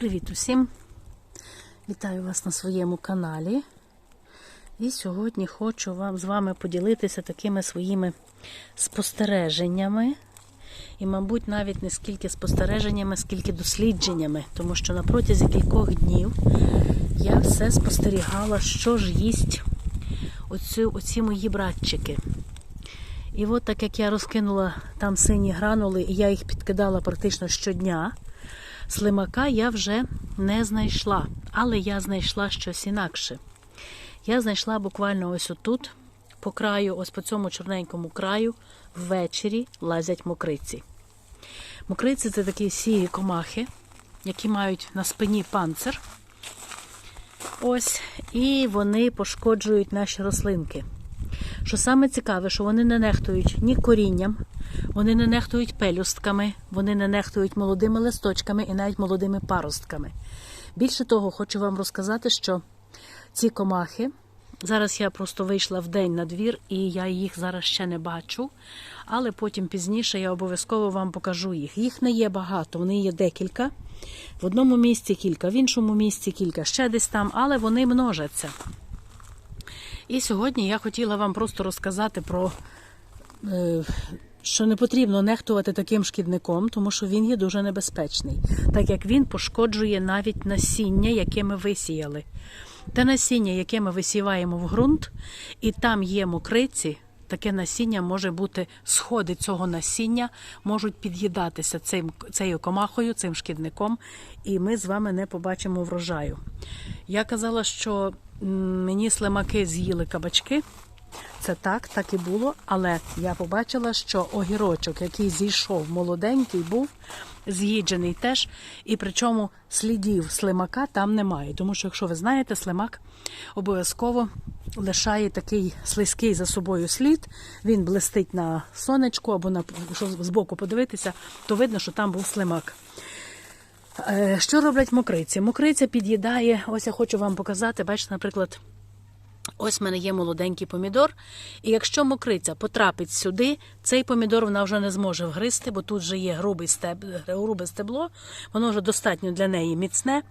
Привіт усім! Вітаю вас на своєму каналі. І сьогодні хочу вам з вами поділитися такими своїми спостереженнями. І, мабуть, навіть не скільки спостереженнями, скільки дослідженнями, тому що на протязі кількох днів я все спостерігала, що ж їсть оцю, оці мої братчики. І от так як я розкинула там сині гранули, і я їх підкидала практично щодня, слимака я вже не знайшла, але я знайшла щось інакше. Я знайшла буквально ось отут, по краю, ось по цьому чорненькому краю, ввечері лазять мокриці. Мокриці це такі сірі комахи, які мають на спині панцир. Ось, і вони пошкоджують наші рослинки. Що саме цікаве, що вони не нехтують ні корінням, вони не нехтують пелюстками, вони не нехтують молодими листочками і навіть молодими паростками. Більше того, хочу вам розказати, що ці комахи, зараз я просто вийшла в день на двір, і я їх зараз ще не бачу, але потім пізніше я обов'язково вам покажу їх. Їх не є багато, вони є декілька. В одному місці кілька, в іншому місці кілька, ще десь там, але вони множаться. І сьогодні я хотіла вам просто розказати про, е, що не потрібно нехтувати таким шкідником, тому що він є дуже небезпечний, так як він пошкоджує навіть насіння, яке ми висіяли. Те насіння, яке ми висіваємо в ґрунт, і там є мокриці, таке насіння може бути, сходи цього насіння можуть під'їдатися цим, цією комахою, цим шкідником, і ми з вами не побачимо врожаю. Я казала, що мені слимаки з'їли кабачки. Це так, так і було. Але я побачила, що огірочок, який зійшов молоденький, був з'їджений теж. І причому слідів слимака там немає. Тому що, якщо ви знаєте, слимак обов'язково лишає такий слизький за собою слід. Він блистить на сонечку або на якщо збоку подивитися, то видно, що там був слимак. Е, Що роблять мокриці? Мокриця під'їдає, ось я хочу вам показати, бачите, наприклад, ось в мене є молоденький помідор, і якщо мокриця потрапить сюди, цей помідор вона вже не зможе вгризти, бо тут вже є грубий стеб, грубе стебло, воно вже достатньо для неї міцне,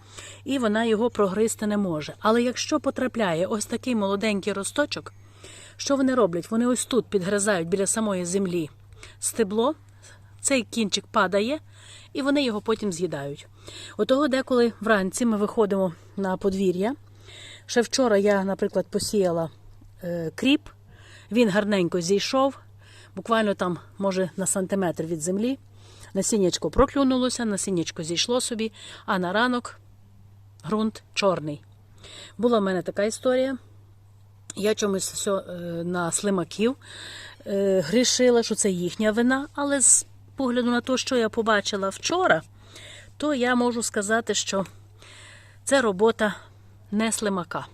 і вона його прогризти не може. Але якщо потрапляє ось такий молоденький росточок, що вони роблять? Вони ось тут підгризають біля самої землі стебло, цей кінчик падає, і вони його потім з'їдають. Отого деколи вранці ми виходимо на подвір'я. Ще вчора я, наприклад, посіяла е, кріп, він гарненько зійшов, буквально там, може, на сантиметр від землі. Насіннячко проклюнулося, насіннячко зійшло собі, а на ранок ґрунт чорний. Була в мене така історія. Я чомусь все е, на слимаків е, грішила, що це їхня вина, але з погляду на те, що я побачила вчора, то я можу сказати, що це робота не слимака.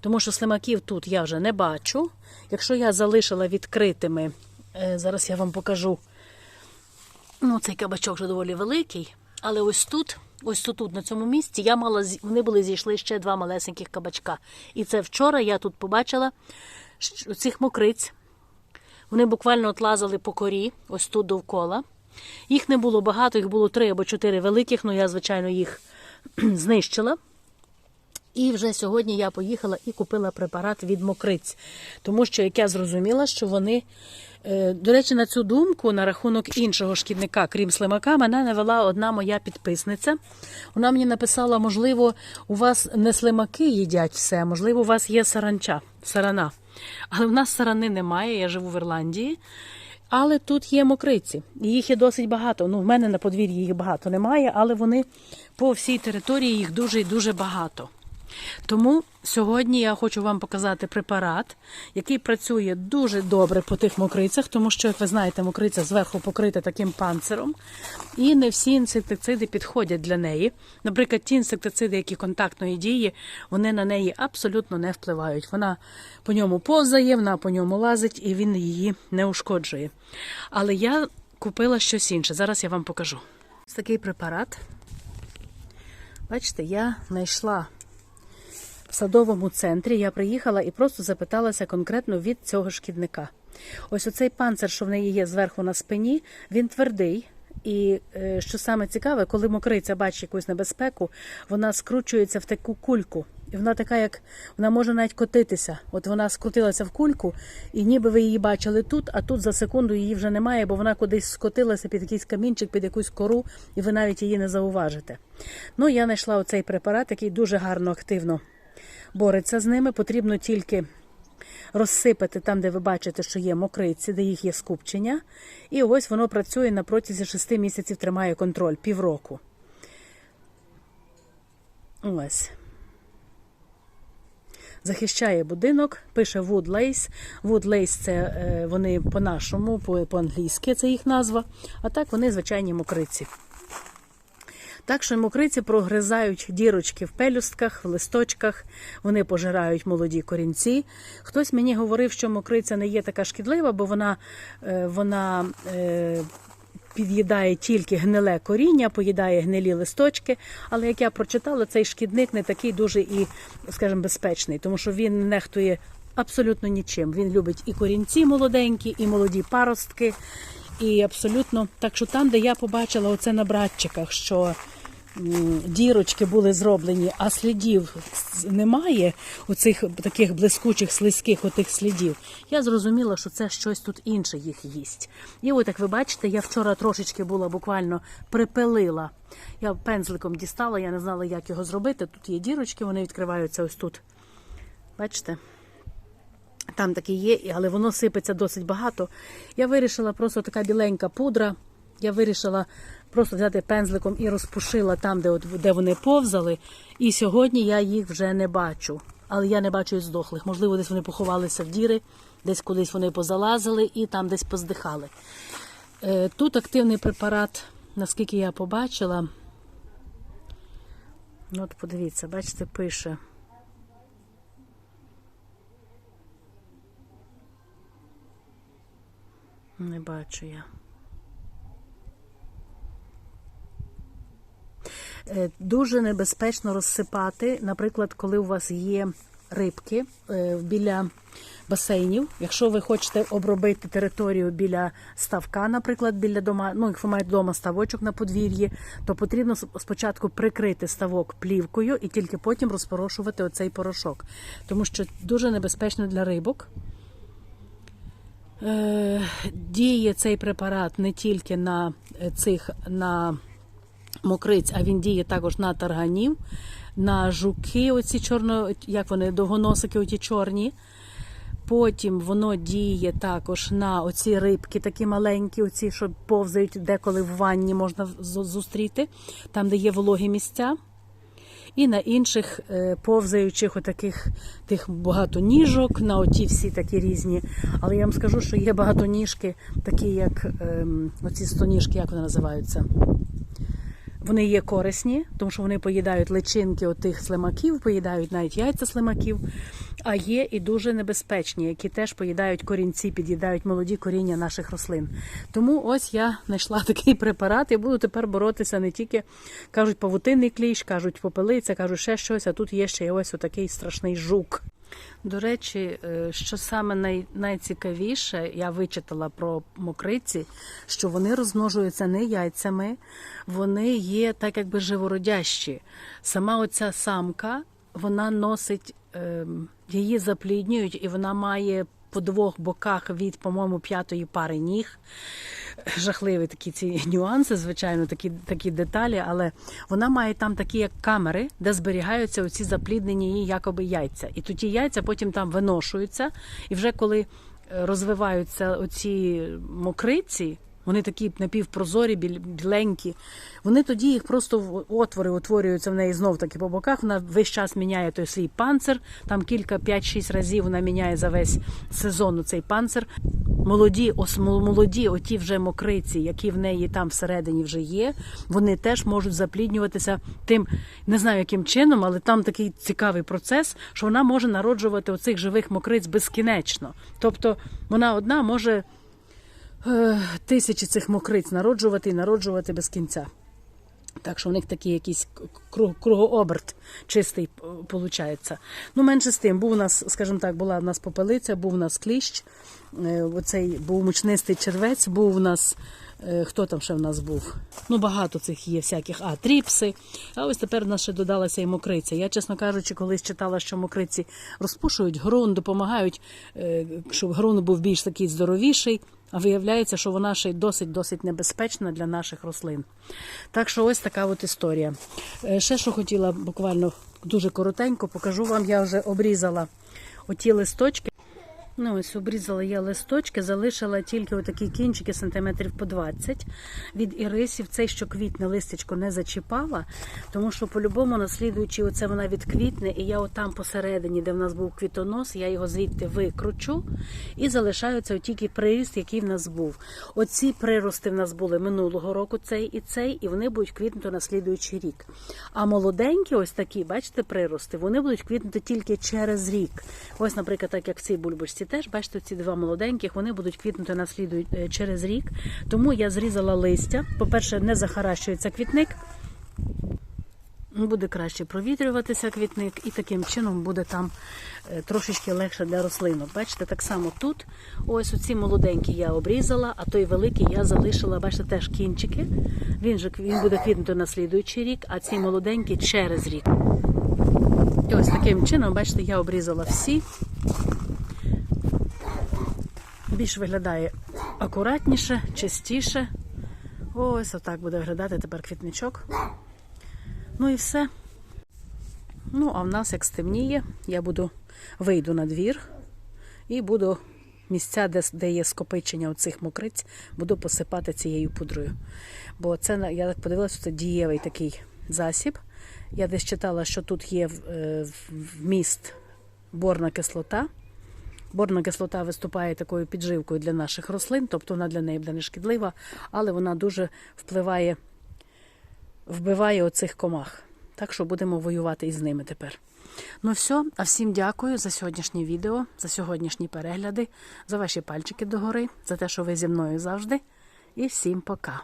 Тому що слимаків тут я вже не бачу. Якщо я залишила відкритими, е, зараз я вам покажу. Ну, цей кабачок вже доволі великий, але ось тут, ось тут, на цьому місці, я мала вони були зійшли ще два малесеньких кабачка. І це вчора я тут побачила цих мокриць. Вони буквально от лазали по корі, ось тут довкола. Їх не було багато, їх було три або чотири великих, але я, звичайно, їх знищила. І вже сьогодні я поїхала і купила препарат від мокриць, тому що як я зрозуміла, що вони. е, До речі, на цю думку на рахунок іншого шкідника, крім слимака, мене навела одна моя підписниця. Вона мені написала: можливо, у вас не слимаки їдять все, можливо, у вас є саранча, сарана. Але в нас сарани немає, я живу в Ірландії. Але тут є мокриці. І Їх є досить багато. Ну, в мене на подвір'ї їх багато немає, але вони по всій території їх дуже і дуже багато. Тому сьогодні я хочу вам показати препарат, який працює дуже добре по тих мокрицях, тому що, як ви знаєте, мокриця зверху покрита таким панциром. І не всі інсектициди підходять для неї. Наприклад, ті інсектициди, які контактної дії, вони на неї абсолютно не впливають. Вона по ньому повзає, вона по ньому лазить і він її не ушкоджує. Але я купила щось інше. Зараз я вам покажу. Ось такий препарат. Бачите, я знайшла в садовому центрі. Я приїхала і просто запиталася конкретно від цього шкідника. Ось оцей панцир, що в неї є зверху на спині, він твердий. І е, що саме цікаве, коли мокриця бачить якусь небезпеку, вона скручується в таку кульку. І вона така, як вона може навіть котитися. От вона скрутилася в кульку, і ніби ви її бачили тут, а тут за секунду її вже немає, бо вона кудись скотилася під якийсь камінчик, під якусь кору, і ви навіть її не зауважите. Ну, я знайшла оцей препарат, який дуже гарно активно бореться з ними. Потрібно тільки розсипати там, де ви бачите, що є мокриці, де їх є скупчення. І ось воно працює на протязі 6 місяців, тримає контроль півроку. Ось. Захищає будинок, пише Wood Lace. Wood Lace це е, вони по-нашому, по-англійськи це їх назва. А так вони звичайні мокриці. Так що мокриці прогризають дірочки в пелюстках, в листочках, вони пожирають молоді корінці. Хтось мені говорив, що мокриця не є така шкідлива, бо вона, е, вона е, під'їдає тільки гниле коріння, поїдає гнилі листочки. Але як я прочитала, цей шкідник не такий дуже і, скажімо, безпечний, тому що він не нехтує абсолютно нічим. Він любить і корінці молоденькі, і молоді паростки. І абсолютно так, що там, де я побачила оце на братчиках, що дірочки були зроблені, а слідів немає, оцих таких блискучих слизьких отих слідів. Я зрозуміла, що це щось тут інше їх їсть. І от як ви бачите, я вчора трошечки була буквально припилила. Я пензликом дістала, я не знала, як його зробити. Тут є дірочки, вони відкриваються ось тут. Бачите? Там таке є, але воно сипеться досить багато. Я вирішила просто така біленька пудра. Я вирішила просто взяти пензликом і розпушила там, де, от, де вони повзали. І сьогодні я їх вже не бачу. Але я не бачу і здохлих. Можливо, десь вони поховалися в діри, десь кудись вони позалазили і там десь поздихали. Е, Тут активний препарат, наскільки я побачила. Ну, от подивіться, бачите, пише. Не бачу я. Дуже небезпечно розсипати, наприклад, коли у вас є рибки е, біля басейнів. Якщо ви хочете обробити територію біля ставка, наприклад, біля дома, ну якщо маєте вдома ставочок на подвір'ї, то потрібно спочатку прикрити ставок плівкою і тільки потім розпорошувати оцей порошок, тому що дуже небезпечно для рибок. Е, Діє цей препарат не тільки на е, цих на мокриць, а він діє також на тарганів, на жуки, оці чорно, як вони, довгоносики, оті чорні. Потім воно діє також на оці рибки, такі маленькі, оці, що повзають деколи в ванні можна зустріти, там, де є вологі місця. І на інших е, повзаючих отаких тих багатоніжок, на оті всі такі різні. Але я вам скажу, що є багатоніжки, такі як ем, оці стоніжки, як вони називаються. Вони є корисні, тому що вони поїдають личинки отих слимаків, поїдають навіть яйця слимаків. А є і дуже небезпечні, які теж поїдають корінці, під'їдають молоді коріння наших рослин. Тому ось я знайшла такий препарат і буду тепер боротися не тільки кажуть павутинний кліщ, кажуть попелиця, кажуть ще щось, а тут є ще ось отакий страшний жук. До речі, е, що саме най, найцікавіше, я вичитала про мокриці, що вони розмножуються не яйцями, вони є так якби живородящі. Сама оця самка, вона носить, ем, її запліднюють, і вона має по двох боках від, по-моєму, п'ятої пари ніг. Жахливі такі ці нюанси, звичайно, такі, такі деталі, але вона має там такі як камери, де зберігаються оці запліднені її якоби яйця. І тоді яйця потім там виношуються, і вже коли е, розвиваються оці мокриці, вони такі напівпрозорі, біленькі. Вони тоді їх просто в отвори утворюються в неї знов таки по боках. Вона весь час міняє той свій панцир. Там кілька, 5-6 разів вона міняє за весь сезон цей панцир. Молоді, ос, молоді, оті вже мокриці, які в неї там всередині вже є, вони теж можуть запліднюватися тим, не знаю яким чином, але там такий цікавий процес, що вона може народжувати оцих живих мокриць безкінечно. Тобто вона одна може тисячі цих мокриць народжувати і народжувати без кінця. Так що у них такий якийсь кругооберт чистий виходить. Ну, менше з тим, був у нас, скажімо так, була в нас попелиця, був у нас кліщ, е, оцей був мучнистий червець, був у нас Е, Хто там ще в нас був? Ну, багато цих є всяких. А, тріпси. А ось тепер в нас ще додалася і мокриця. Я, чесно кажучи, колись читала, що мокриці розпушують ґрунт, допомагають, е, щоб ґрунт був більш такий здоровіший. А виявляється, що вона ще й досить-досить небезпечна для наших рослин. Так що ось така от історія. Е, Ще що хотіла буквально дуже коротенько, покажу вам, я вже обрізала оті листочки. Ну, ось обрізала я листочки, залишила тільки отакі кінчики сантиметрів по 20 від ірисів. Цей, що квітне листечко не зачіпала, тому що по-любому наслідуючи, оце вона відквітне, і я отам посередині, де в нас був квітонос, я його звідти викручу і залишаються тільки приріст, який в нас був. Оці прирости в нас були минулого року, цей і цей, і вони будуть квітнути на слідуючий рік. А молоденькі, ось такі, бачите, прирости, вони будуть квітнути тільки через рік. Ось, наприклад, так як в цій бульбочці теж, бачите, ці два молоденьких, вони будуть квітнути на е, через рік. Тому я зрізала листя. По-перше, не захаращується квітник. Буде краще провітрюватися квітник, і таким чином буде там е, трошечки легше для рослинок. Бачите, так само тут. Ось оці молоденькі я обрізала, а той великий я залишила, бачите, теж кінчики. Він же він буде квітнути на слідуючий рік, а ці молоденькі через рік. І ось таким чином, бачите, я обрізала всі. Більш виглядає акуратніше, чистіше. Ось отак буде виглядати тепер квітничок. Ну і все. Ну, а в нас як стемніє, я буду вийду на двір і буду місця, де, де є скопичення оцих мокриць, буду посипати цією пудрою. Бо це я так подивилася, це дієвий такий засіб. Я десь читала, що тут є е, вміст борна кислота. Борна кислота виступає такою підживкою для наших рослин, тобто вона для неї буде не шкідлива, але вона дуже впливає вбиває оцих комах. Так що будемо воювати із ними тепер. Ну все, а всім дякую за сьогоднішнє відео, за сьогоднішні перегляди, за ваші пальчики догори, за те, що ви зі мною завжди. І всім пока.